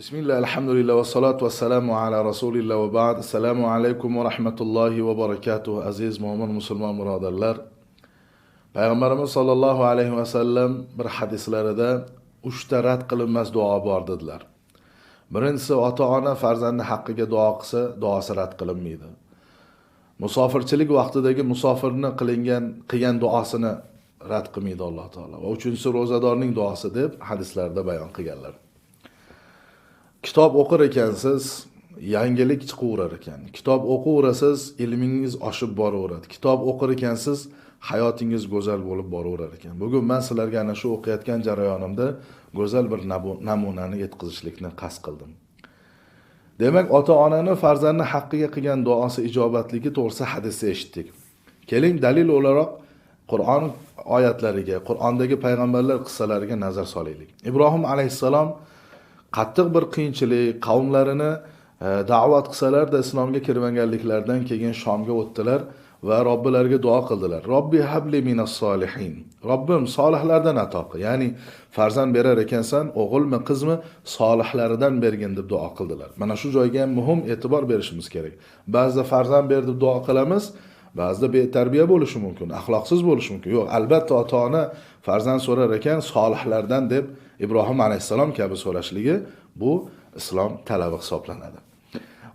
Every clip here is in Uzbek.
bismillah alhamdulillah va salatu vassalamu ala rasulilloh va ba'd. Assalomu alaykum va rahmatullohi va barakatuh aziz mo'min musulmon birodarlar. Payg'ambarimiz sollallohu alayhi vasallam bir hadislarida uchta rad qilinmas duo bor dedilar. Birinchisi ota ona farzandi haqqiga duo qilsa duosi rad qilinmaydi. Musofirchilik vaqtidagi musofirni qilingan qilgan duosini rad qilmaydi alloh taolo. Va uchinchisi ro'zadorning duosi deb hadislarda bayon qilganlar. Kitob o'qir ekansiz yangilik chiqaverar ekan. Kitob o'qiverasiz ilmingiz oshib boraveradi. Kitob o'qir ekansiz hayotingiz go'zal bo'lib boraverar ekan. Bugun man sizlarga ana shu o'qiyotgan jarayonimda go'zal bir namunani yetkazishlikni qasd qildim. Demak ota onani farzandni haqqiga qilgan duosi ijobatligi to'g'risida hadisda eshitdik. Keling dalil o'laroq qur'on oyatlariga qur'ondagi payg'ambarlar qissalariga nazar solaylik. Ibrohim alayhissalom qattiq bir qiyinchilik qavmlarini e, da'vat qilsalarda islomga kirmaganliklaridan keyin shomga o'tdilar va robbilariga duo qildilar. Robbi habli minas solihin. Robbim solihlardan ato qil. Ya'ni farzand berar ekansan o'g'ilmi qizmi solihlaridan bergin deb duo qildilar. Mana shu joyga ham muhim e'tibor berishimiz kerak. Ba'zida farzand ber deb duo qilamiz ba'zida betarbiya bo'lishi mumkin axloqsiz bo'lishi mumkin. Yo'q albatta ota ona farzand so'rar ekan solihlardan deb ibrohim alayhissalom kabi so'rashligi bu islom talabi hisoblanadi.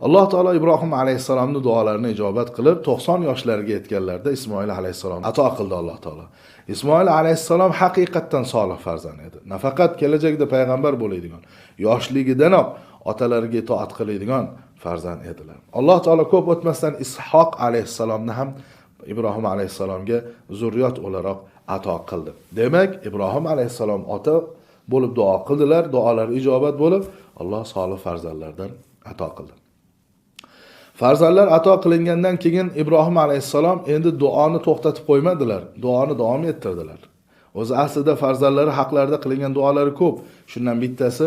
Alloh taolo ibrohim alayhissalomni duolarini ijobat qilib to'qson yoshlarga yetganlarida ismoil alayhissalom ato qildi alloh taolo. Ismoil alayhissalom haqiqatdan solih farzand edi. Nafaqat kelajakda payg'ambar bo'ladigan yoshligidanoq otalariga itoat qiladigan farzand edilar. Alloh taolo ko'p o'tmasdan ishoq alayhissalomni ham ibrohim alayhissalomga zurriyot o'laroq ato qildi. Demak ibrohim alayhissalom ota bo'lib duo qildilar duolari ijobat bo'lib alloh solih farzandlardan ato qildi. Farzandlar ato qilingandan keyin ibrohim alayhissalom endi duoni to'xtatib qo'ymadilar duoni davom ettirdilar. O'zi aslida farzandlari haqlarida qilingan duolari ko'p. Shundan bittasi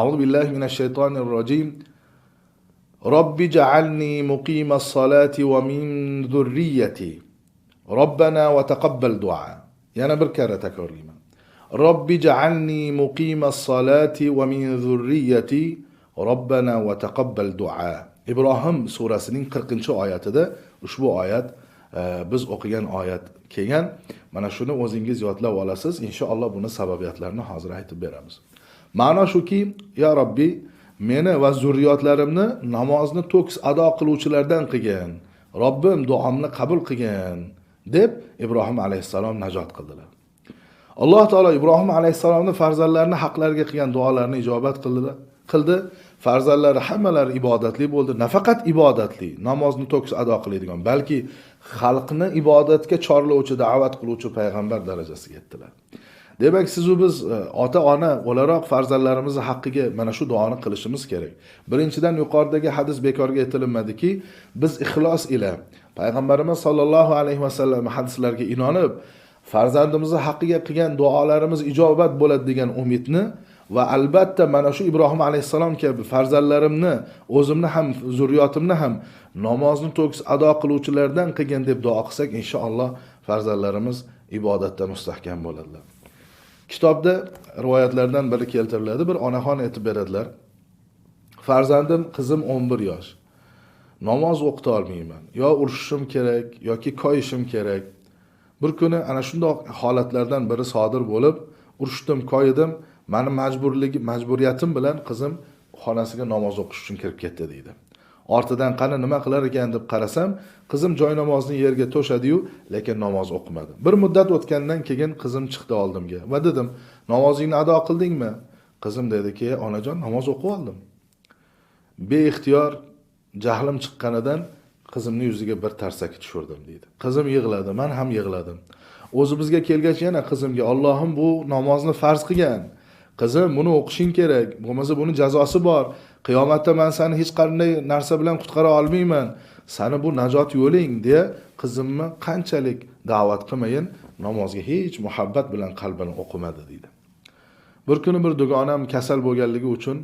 audu billahi minash shaytonir rojim. Robbi ja'alni muqimas solati va min zurriyati robbana va taqabbal duo yana bir karra takrorlayman robbi ja'alni muqimas solati va min zurriyati robbana va taqabbal duo ibrohim surasining qirqinchi oyatida ushbu oyat e, biz o'qigan oyat kelgan. Mana shuni o'zingiz yodlab olasiz. Inshaalloh buni sababiyatlarini hozir aytib beramiz. Ma'no shuki yo robbiy meni va zurriyotlarimni namozni to'kis ado qiluvchilardan qilgin. Robbim duomni qabul qilgin deb ibrohim alayhissalom najot qildilar. Alloh taolo ibrohim alayhissalomni farzandlarini haqlariga qilgan duolarini ijobat qildi qildi. Farzandlari hammalari ibodatli bo'ldi nafaqat ibodatli namozni to'kis ado qiladigan balki xalqni ibodatga chorlovchi da'vat qiluvchi payg'ambar darajasiga yetdilar. Demak sizu biz e, ota ona o'laroq farzandlarimizni haqqiga mana shu duoni qilishimiz kerak. Birinchidan yuqoridagi hadis bekorga aytilinmadiki biz ixlos ila payg'ambarimiz sollallohu alayhi vasallam hadislarga inonib farzandimizni haqqiga qilgan duolarimiz ijobat bo'ladi degan umidni va albatta mana shu ibrohim alayhissalom kabi farzandlarimni o'zimni ham zurriyotimni ham namozni to'kis ado qiluvchilardan qilgin deb duo qilsak inshaalloh farzandlarimiz ibodatda mustahkam bo'ladilar. Kitobda rivoyatlardan biri keltiriladi. Bir onaxon aytib beradilar. Farzandim qizim o'n bir yosh. Namoz o'qita olmayman yo urushishim kerak yoki koyishim kerak. Bir kuni ana shundoq holatlardan biri sodir bo'lib urushdim koyidim. Mani majburligi majburiyatim bilan qizim xonasiga namoz o'qish uchun kirib ketdi deydi. Ortidan qani nima qilar ekan deb qarasam qizim joy namozni yerga to'shadiyu lekin namoz o'qimadi. Bir muddat o'tgandan keyin qizim chiqdi oldimga va dedim namozingni ado qildingmi? Qizim dediki onajon namoz o'qib oldim. Beixtiyor jahlim chiqqanidan qizimni yuziga bir tarsaki tushirdim deydi qizim yig'ladi man ham yig'ladim. O'zimizga kelgach yana qizimga ollohim bu namozni farz qilgan. Qizim buni o'qishing kerak bo'lmasa buni jazosi bor. Qiyomatda man seni hech qanday narsa bilan qutqara olmayman. Sani bu najot yo'ling deya qizimni qanchalik da'vat qilmayin namozga hech muhabbat bilan qalbini o'qimadi deydi. Bir kuni bir dugonam kasal bo'lganligi uchun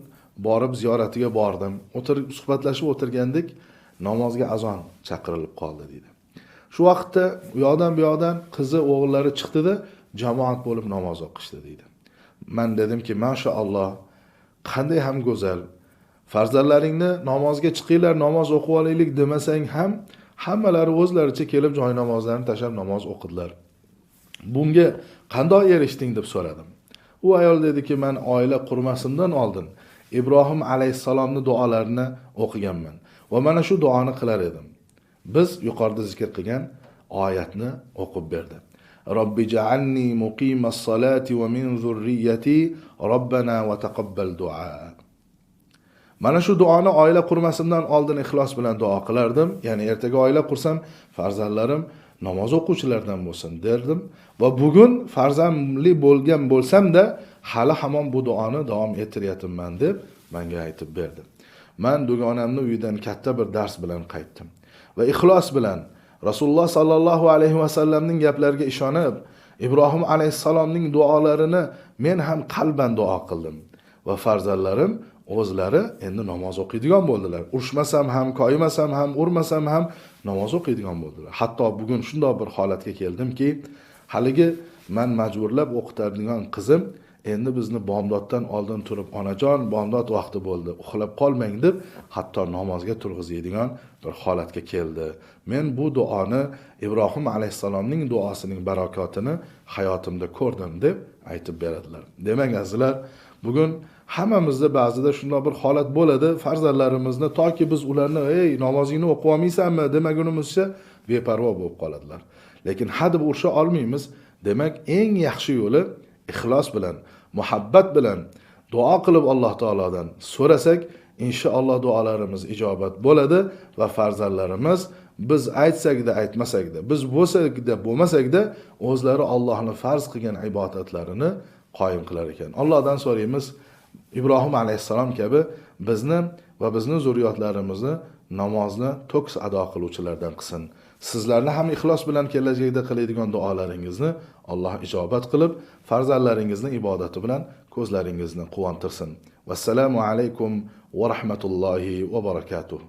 borib ziyoratiga bordim. O'tirib suhbatlashib o'tirgandik namozga azon chaqirilib qoldi deydi. Shu vaqtda u yoqdan bu yoqdan qizi o'g'illari chiqdida jamoat bo'lib namoz o'qishdi deydi. Man dedimki mashaalloh qanday ham go'zal farzandlaringni namozga chiqinglar namoz o'qib olaylik demasang ham hammalari o'zlaricha kelib joy namozlarini tashlab namoz o'qidilar. Bunga qandoq erishding deb so'radim. U ayol dediki man oila qurmasimdan oldin ibrohim alayhissalomni duolarini o'qiganman va mana shu duoni qilar edim. Biz yuqorida zikr qilgan oyatni o'qib berdi. Robbi jaalni muqimas solati va min zurriyati robbana va taqabbal duo mana shu duoni oila qurmasimdan oldin ixlos bilan duo qilardim. Ya'ni ertaga oila qursam farzandlarim namoz o'quvchilardan bo'lsin derdim. Va bugun farzandli bo'lgan bo'lsamda hali hamon bu duoni davom ettiryapman deb manga aytib berdi. Man dugonamni uyidan katta bir dars bilan qaytdim. Va ixlos bilan rasululloh sollallohu alayhi vasallamning gaplariga ishonib ibrohim alayhissalomning duolarini men ham qalban duo qildim. Va farzandlarim o'zlari endi namoz o'qiydigan bo'ldilar. Urushmasam ham koyimasam ham urmasam ham namoz o'qiydigan bo'ldilar. Hatto bugun shundoq bir holatga keldimki haligi man majburlab o'qitadigan qizim endi bizni bomdoddan oldin turib onajon bomdod vaqti bo'ldi uxlab qolmang deb hatto namozga turg'izadigan bir holatga keldi. Men bu duoni ibrohim alayhissalomning duosining barakotini hayotimda ko'rdim deb aytib beradilar. Demak azizlar bugun hammamizda ba'zida shundoq bir holat bo'ladi. Farzandlarimizni toki biz ularni ey namozingni o'qib olmaysanmi? demagunimizcha beparvo bo'lib qoladilar. Lekin hadeb urisha olmaymiz. Demak eng yaxshi yo'li ixlos bilan muhabbat bilan duo qilib alloh taolodan so'rasak inshaalloh duolarimiz ijobat bo'ladi va farzandlarimiz biz aytsakda aytmasakda biz bo'lsakda bo'lmasakda o'zlari ollohni farz qilgan ibodatlarini qoyim qilar ekan. Allohdan so'raymiz ibrohim alayhissalom kabi bizni va bizni zurriyotlarimizni namozni to'kis ado qiluvchilardan qilsin. Sizlarni ham ixlos bilan kelajakda qiladigan duolaringizni alloh ijobat qilib farzandlaringizni ibodati bilan ko'zlaringizni quvontirsin. Vassalomu alaykum va rahmatullohi va barakatuh.